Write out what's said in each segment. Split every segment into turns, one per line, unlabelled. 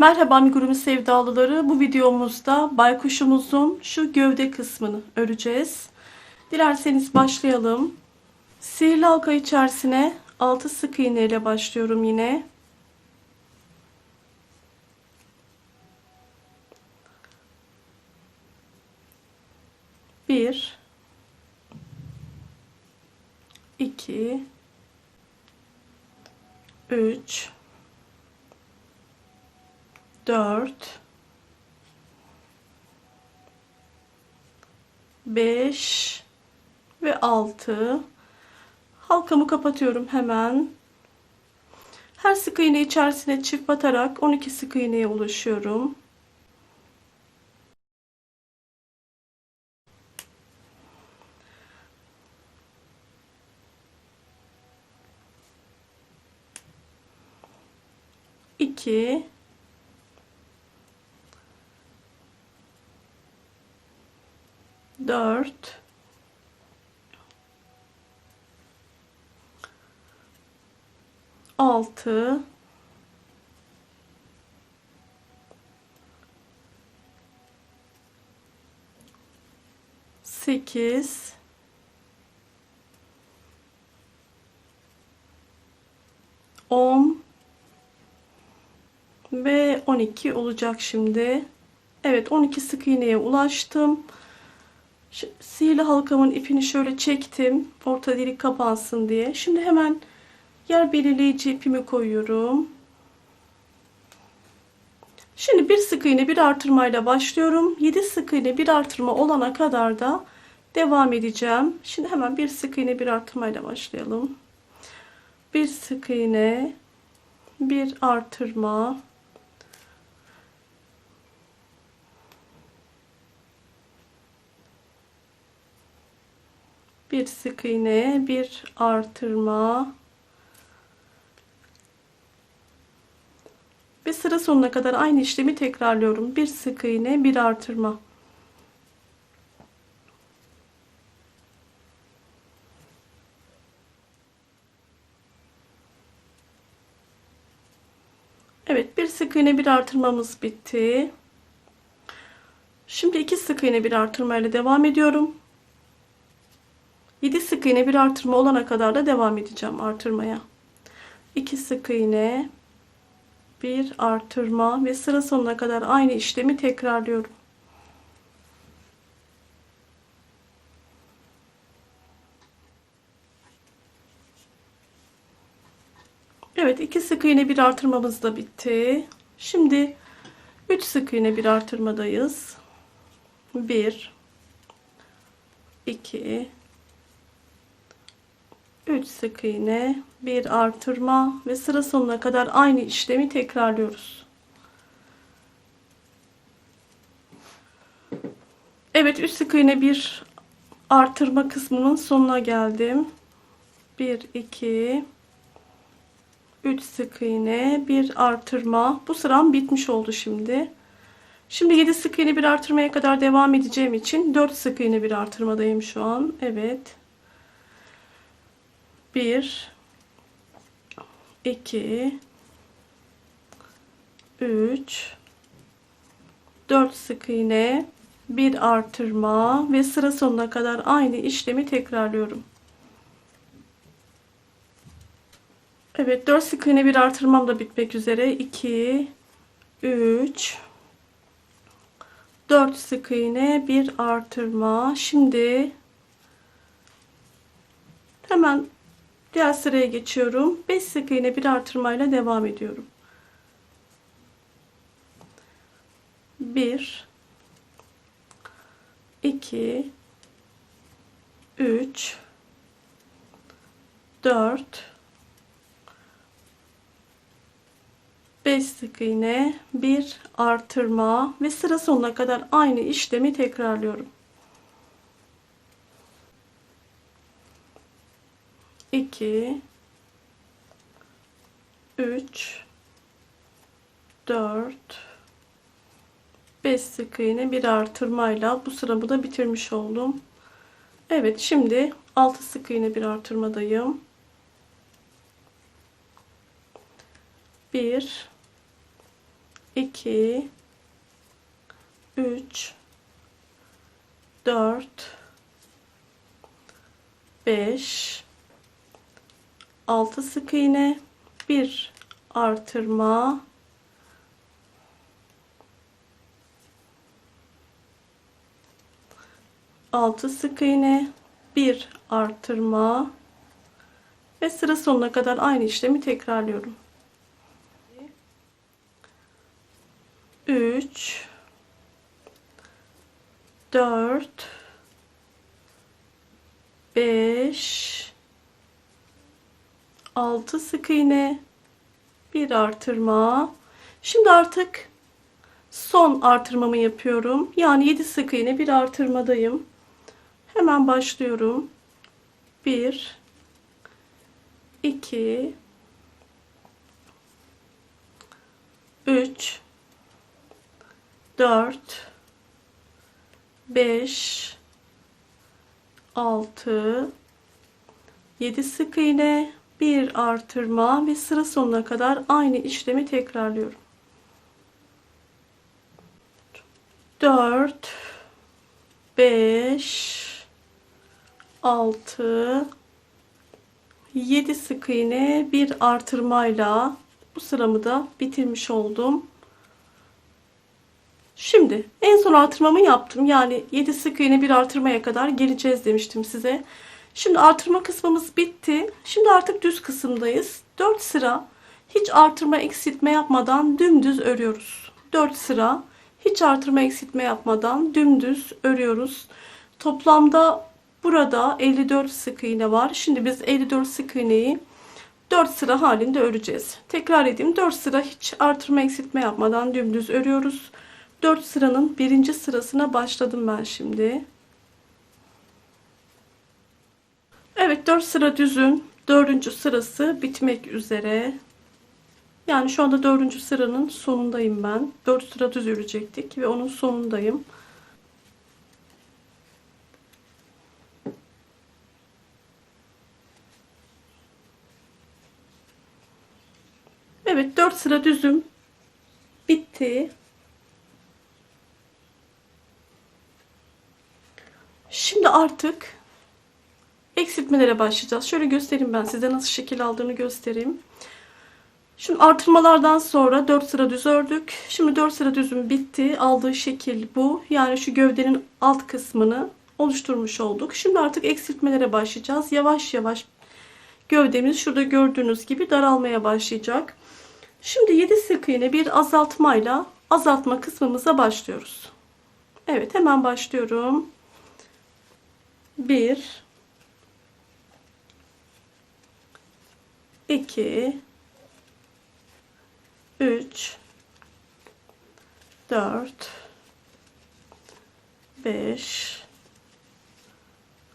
Merhaba amigurumi sevdalıları. Bu videomuzda baykuşumuzun şu gövde kısmını öreceğiz. Dilerseniz başlayalım. Sihirli halka içerisine 6 sık iğne ile başlıyorum yine. Bir, iki, üç, 4 5 ve 6 halkamı kapatıyorum hemen. Her sık iğne içerisine çift batarak 12 sık iğneye ulaşıyorum. İki dört altı sekiz on ve 12 olacak şimdi. Evet 12 sık iğneye ulaştım. Sihirli halkamın ipini şöyle çektim. Orta delik kapansın diye. Şimdi hemen yer belirleyici ipimi koyuyorum. Şimdi bir sık iğne bir artırmayla başlıyorum. 7 sık iğne bir artırma olana kadar da devam edeceğim. Şimdi hemen bir sık iğne bir artırmayla başlayalım. Bir sık iğne bir artırma bir sık iğne, bir artırma ve sıra sonuna kadar aynı işlemi tekrarlıyorum. Bir sık iğne, bir artırma. Evet, bir sık iğne, bir artırmamız bitti. Şimdi iki sık iğne, bir artırma ile devam ediyorum. 7 sık iğne bir artırma olana kadar da devam edeceğim artırmaya. 2 sık iğne bir artırma ve sıra sonuna kadar aynı işlemi tekrarlıyorum. Evet iki sık iğne bir artırmamız da bitti. Şimdi 3 sık iğne bir artırmadayız. 1 2 3 sık iğne, bir artırma ve sıra sonuna kadar aynı işlemi tekrarlıyoruz. Evet 3 sık iğne bir artırma kısmının sonuna geldim. 1 2 3 sık iğne, bir artırma. Bu sıram bitmiş oldu şimdi. Şimdi 7 sık iğne bir artırmaya kadar devam edeceğim için 4 sık iğne bir artırmadayım şu an. Evet. 1 2 3 4 sık iğne bir artırma ve sıra sonuna kadar aynı işlemi tekrarlıyorum. Evet 4 sık iğne bir artırmam da bitmek üzere 2 3 4 sık iğne bir artırma şimdi hemen Diğer sıraya geçiyorum. 5 sık iğne bir artırmayla devam ediyorum. 1 2 3 4 5 sık iğne, bir artırma ve sıra sonuna kadar aynı işlemi tekrarlıyorum. 2 3 4 5 sık iğne bir artırmayla bu sıramı da bitirmiş oldum. Evet şimdi 6 sık iğne bir artırmadayım. 1 2 3 4 5 6 sık iğne 1 artırma altı sık iğne bir artırma ve sıra sonuna kadar aynı işlemi tekrarlıyorum. 3 4 5 6 sık iğne bir artırma. Şimdi artık son artırmamı yapıyorum. Yani 7 sık iğne bir artırmadayım. Hemen başlıyorum. 1 2 3 4 5 6 7 sık iğne bir artırma ve sıra sonuna kadar aynı işlemi tekrarlıyorum. 4 5 6 7 sık iğne bir artırmayla bu sıramı da bitirmiş oldum. Şimdi en son artırmamı yaptım. Yani 7 sık iğne bir artırmaya kadar geleceğiz demiştim size. Şimdi artırma kısmımız bitti. Şimdi artık düz kısımdayız. 4 sıra hiç artırma eksiltme yapmadan dümdüz örüyoruz. 4 sıra hiç artırma eksiltme yapmadan dümdüz örüyoruz. Toplamda burada 54 sık iğne var. Şimdi biz 54 sık iğneyi 4 sıra halinde öreceğiz. Tekrar edeyim. 4 sıra hiç artırma eksiltme yapmadan dümdüz örüyoruz. 4 sıranın birinci sırasına başladım ben şimdi. Evet 4 sıra düzün dördüncü sırası bitmek üzere. Yani şu anda dördüncü sıranın sonundayım ben. 4 sıra düz örecektik ve onun sonundayım. Evet 4 sıra düzüm bitti. Şimdi artık eksiltmelere başlayacağız. Şöyle göstereyim ben size nasıl şekil aldığını göstereyim. Şimdi artırmalardan sonra 4 sıra düz ördük. Şimdi 4 sıra düzüm bitti. Aldığı şekil bu. Yani şu gövdenin alt kısmını oluşturmuş olduk. Şimdi artık eksiltmelere başlayacağız. Yavaş yavaş gövdemiz şurada gördüğünüz gibi daralmaya başlayacak. Şimdi 7 sık iğne bir azaltmayla azaltma kısmımıza başlıyoruz. Evet hemen başlıyorum. 1 2 3 4 5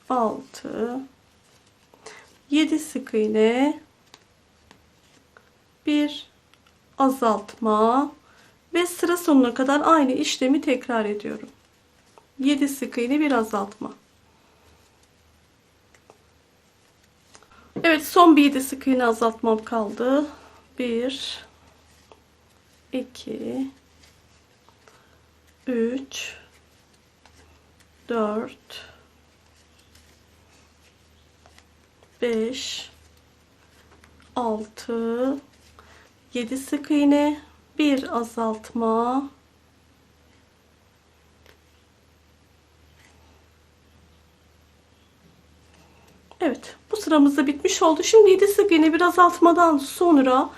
6 7 sık iğne. Bir. Azaltma. Ve sıra sonuna kadar aynı işlemi tekrar ediyorum. 7 sık iğne bir azaltma. Evet son bir 7 sık iğne azaltmam kaldı. 1 2 3 4 5 6 7 sık iğne bir azaltma Evet bu sıramız da bitmiş oldu. Şimdi 7 sık iğne bir azaltmadan sonra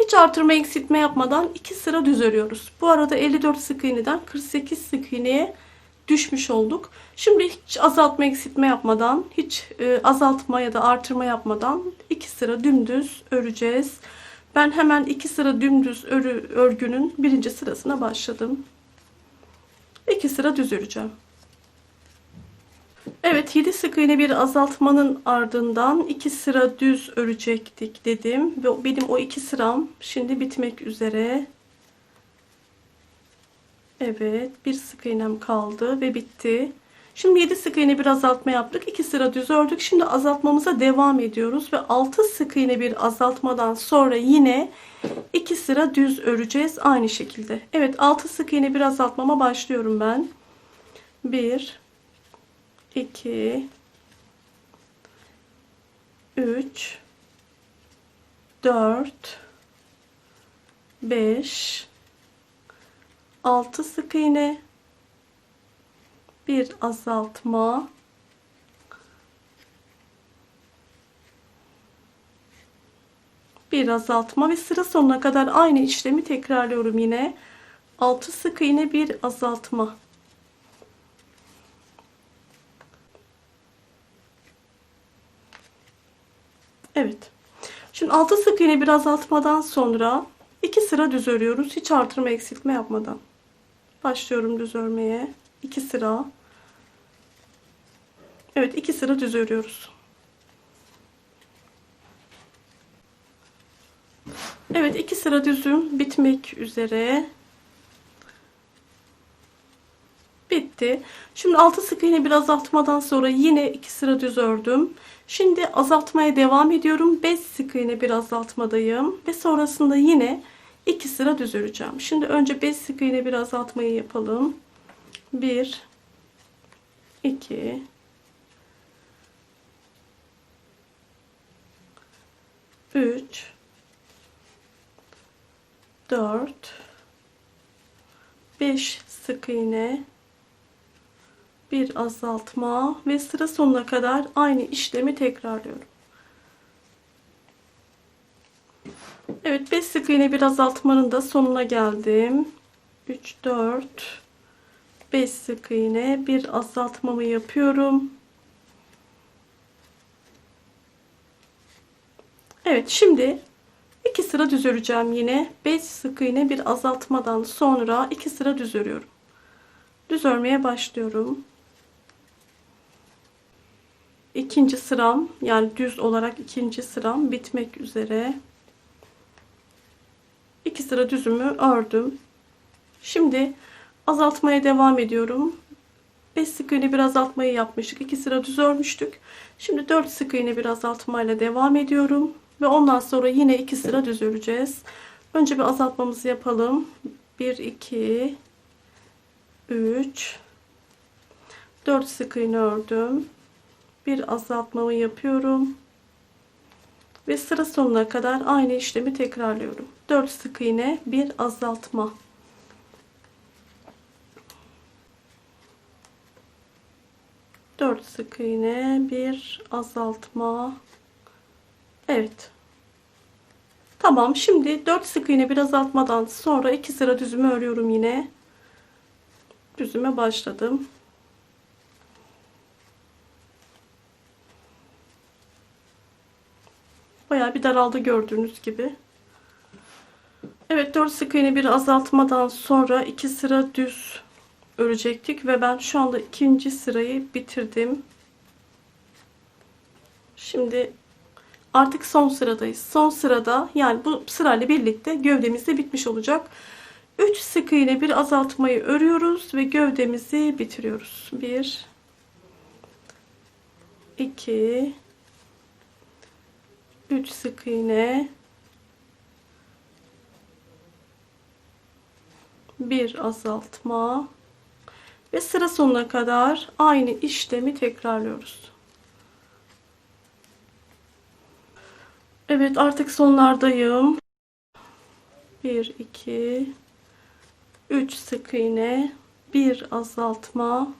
hiç artırma eksiltme yapmadan 2 sıra düz örüyoruz. Bu arada 54 sık iğneden 48 sık iğneye düşmüş olduk. Şimdi hiç azaltma eksiltme yapmadan, hiç e, azaltma ya da artırma yapmadan 2 sıra dümdüz öreceğiz. Ben hemen 2 sıra dümdüz örü, örgünün birinci sırasına başladım. 2 sıra düz öreceğim. Evet 7 sık iğne bir azaltmanın ardından 2 sıra düz örecektik dedim. Ve benim o 2 sıram şimdi bitmek üzere. Evet bir sık iğnem kaldı ve bitti. Şimdi 7 sık iğne bir azaltma yaptık. 2 sıra düz ördük. Şimdi azaltmamıza devam ediyoruz ve 6 sık iğne bir azaltmadan sonra yine 2 sıra düz öreceğiz aynı şekilde. Evet 6 sık iğne bir azaltmama başlıyorum ben. 1 2 3 4 5 6 sık iğne. Bir azaltma. Bir azaltma ve sıra sonuna kadar aynı işlemi tekrarlıyorum yine. 6 sık iğne bir azaltma Evet. Şimdi 6 sık iğne bir azaltmadan sonra 2 sıra düz örüyoruz. Hiç artırma eksiltme yapmadan. Başlıyorum düz örmeye. 2 sıra. Evet 2 sıra düz örüyoruz. Evet 2 sıra düzüm bitmek üzere. Bitti. Şimdi 6 sık iğne bir azaltmadan sonra yine 2 sıra düz ördüm. Şimdi azaltmaya devam ediyorum. 5 sık iğne bir azaltmadayım ve sonrasında yine 2 sıra düz öreceğim. Şimdi önce 5 sık iğne bir azaltmayı yapalım. 1 2 3 4 5 sık iğne bir azaltma ve sıra sonuna kadar aynı işlemi tekrarlıyorum. Evet 5 sık iğne bir azaltmanın da sonuna geldim. 3 4 5 sık iğne bir azaltmamı yapıyorum. Evet şimdi 2 sıra düz öreceğim yine. 5 sık iğne bir azaltmadan sonra 2 sıra düz örüyorum. Düz örmeye başlıyorum. İkinci sıram yani düz olarak ikinci sıram bitmek üzere. İki sıra düzümü ördüm. Şimdi azaltmaya devam ediyorum. 5 sık iğne bir azaltmayı yapmıştık. 2 sıra düz örmüştük. Şimdi 4 sık iğne bir azaltmayla devam ediyorum. Ve ondan sonra yine 2 sıra düz öreceğiz. Önce bir azaltmamızı yapalım. 1, 2, 3, 4 sık iğne ördüm. Bir azaltmamı yapıyorum. Ve sıra sonuna kadar aynı işlemi tekrarlıyorum. 4 sık iğne, bir azaltma. Dört sık iğne, bir azaltma. Evet. Tamam. Şimdi 4 sık iğne bir azaltmadan sonra 2 sıra düzümü örüyorum yine. Düzüme başladım. Bayağı bir daraldı gördüğünüz gibi. Evet 4 sık iğne bir azaltmadan sonra 2 sıra düz örecektik ve ben şu anda ikinci sırayı bitirdim. Şimdi artık son sıradayız. Son sırada yani bu sırayla birlikte gövdemiz de bitmiş olacak. 3 sık iğne bir azaltmayı örüyoruz ve gövdemizi bitiriyoruz. 1 2 3 sık iğne bir azaltma ve sıra sonuna kadar aynı işlemi tekrarlıyoruz. Evet artık sonlardayım. 1 2 3 sık iğne, bir azaltma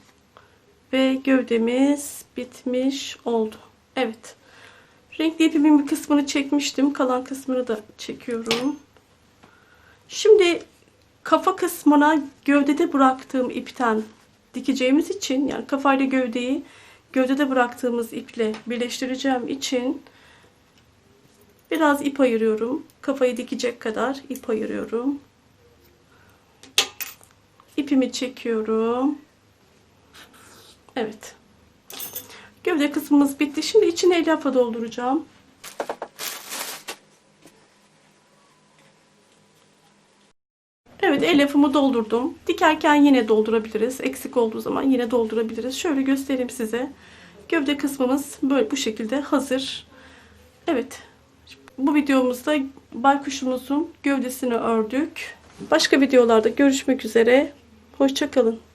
ve gövdemiz bitmiş oldu. Evet. Renkli ipimin bir kısmını çekmiştim. Kalan kısmını da çekiyorum. Şimdi kafa kısmına gövdede bıraktığım ipten dikeceğimiz için yani kafayla gövdeyi gövdede bıraktığımız iple birleştireceğim için biraz ip ayırıyorum. Kafayı dikecek kadar ip ayırıyorum. İpimi çekiyorum. Evet. Gövde kısmımız bitti. Şimdi içine elyafla dolduracağım. Evet elyafımı doldurdum. Dikerken yine doldurabiliriz. Eksik olduğu zaman yine doldurabiliriz. Şöyle göstereyim size. Gövde kısmımız böyle bu şekilde hazır. Evet. Bu videomuzda baykuşumuzun gövdesini ördük. Başka videolarda görüşmek üzere. Hoşçakalın.